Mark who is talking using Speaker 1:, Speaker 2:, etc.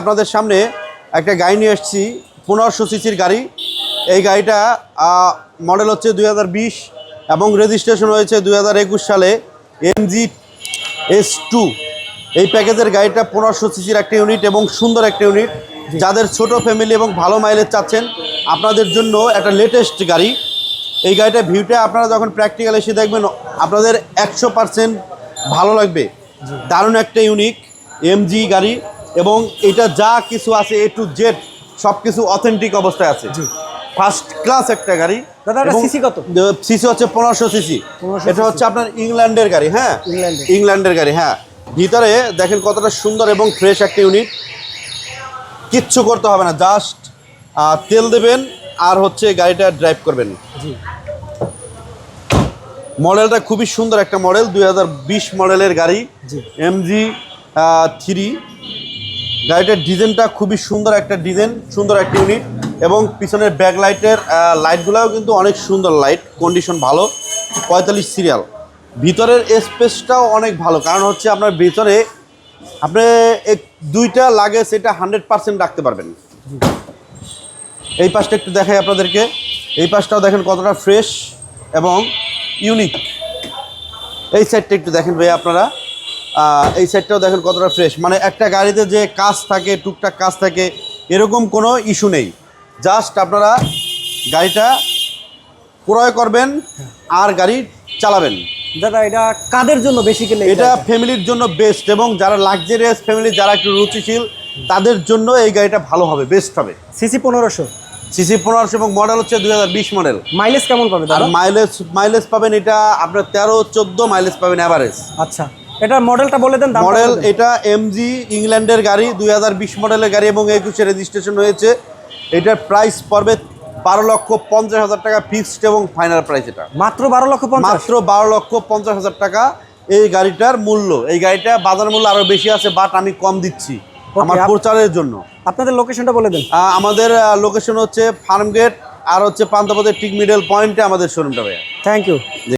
Speaker 1: আপনাদের সামনে একটা গাড়ি নিয়ে এসেছি পনেরোশো সিসির গাড়ি। এই গাড়িটা মডেল হচ্ছে দু হাজার বিশ এবং রেজিস্ট্রেশন হয়েছে দু হাজার একুশ সালে এমজি এস টু। এই প্যাকেজের গাড়িটা পনেরোশো সিসির একটা ইউনিট এবং সুন্দর একটা ইউনিট যাদের ছোট ফ্যামিলি এবং ভালো মাইলেজ চাচ্ছেন আপনাদের জন্য একটা লেটেস্ট গাড়ি। এই গাড়িটার ভিউটা আপনারা যখন প্র্যাকটিক্যাল এসে দেখবেন আপনাদের একশো পার্সেন্ট ভালো লাগবে। দারুণ একটা ইউনিক এমজি গাড়ি। এবং এটা যা কিছু আছে এ টু জেড সব কিছু অথেন্টিক অবস্থায় আছে। ফার্স্ট ক্লাস একটা গাড়ি।
Speaker 2: দাদা, CC কত?
Speaker 1: সিসি হচ্ছে পনেরোশো সিসি
Speaker 2: 1500
Speaker 1: এটা হচ্ছে আপনার ইংল্যান্ডের গাড়ি হ্যাঁ?
Speaker 2: ইংল্যান্ডের।
Speaker 1: গাড়ি হ্যাঁ। ভিতরে দেখেন কতটা সুন্দর এবং ফ্রেশ একটা ইউনিট কিচ্ছু করতে হবে না জাস্ট তেল দেবেন আর হচ্ছে গাড়িটা ড্রাইভ করবেন। মডেলটা খুবই সুন্দর একটা মডেল দু হাজার বিশ মডেলের গাড়ি
Speaker 2: জি।
Speaker 1: এমজি থ্রি গাড়িটার ডিজাইনটা খুবই সুন্দর একটা ডিজাইন, সুন্দর একটা ইউনিট এবং পিছনের ব্যাক লাইটের লাইটগুলোও কিন্তু অনেক সুন্দর লাইট কন্ডিশন ভালো। পঁয়তাল্লিশ সিরিয়াল ভিতরের স্পেসটাও অনেক ভালো, কারণ হচ্ছে আপনার ভিতরে আপনি এক, দুইটা লাগে সেটা হান্ড্রেড পার্সেন্ট রাখতে পারবেন। এই পাশটা একটু দেখাই আপনাদেরকে। এই পাশটাও দেখেন কতটা ফ্রেশ এবং ইউনিক এই সাইডটা একটু দেখেন ভাই আপনারা। এই সাইডটাও দেখেন কতটা ফ্রেশ মানে একটা গাড়িতে যে কাজ থাকে টুকটাক কাজ থাকে এরকম কোনো ইস্যু নেই। জাস্ট আপনারা গাড়িটা ক্রয় করবেন আর গাড়ি চালাবেন।
Speaker 2: দাদা এটা কাদের জন্য বেশি বেসিক্যালি
Speaker 1: এটা ফ্যামিলির জন্য বেস্ট এবং যারা লাক্সারিয়াস ফ্যামিলি যারা একটু রুচিশীল তাদের জন্য এই গাড়িটা ভালো হবে বেস্ট হবে।
Speaker 2: সিসি পনেরোশো।
Speaker 1: সিসি পনেরোশো এবং মডেল হচ্ছে দুই হাজার বিশ মডেল
Speaker 2: মাইলেজ কেমন পাবে
Speaker 1: আর মাইলেজ মাইলেজ পাবেন এটা আপনার তেরো চোদ্দ মাইলেজ পাবেন অ্যাভারেজ
Speaker 2: আচ্ছা। এটার মডেলটা বলে দেন
Speaker 1: মডেল। এটা এমজি ইংল্যান্ডের গাড়ি দুই হাজার বিশ মডেলের গাড়ি এবং একুশে রেজিস্ট্রেশন হয়েছে। এটার প্রাইস পড়বে বারো লক্ষ পঞ্চাশ হাজার টাকা ফিক্সড এবং ফাইনাল প্রাইস এটা।
Speaker 2: মাত্র বারো লক্ষ
Speaker 1: মাত্র বারো লক্ষ পঞ্চাশ হাজার টাকা এই গাড়িটার মূল্য। এই গাড়িটা বাজার মূল্য আরও বেশি আছে বাট আমি কম দিচ্ছি আমার প্রচারের জন্য।
Speaker 2: আপনাদের লোকেশনটা বলে দেন।
Speaker 1: আমাদের লোকেশন হচ্ছে ফার্মগেট আর হচ্ছে পান্তাপথের ঠিক মিডল পয়েন্টে আমাদের শোরুমটা ভাইয়া।
Speaker 2: Thank you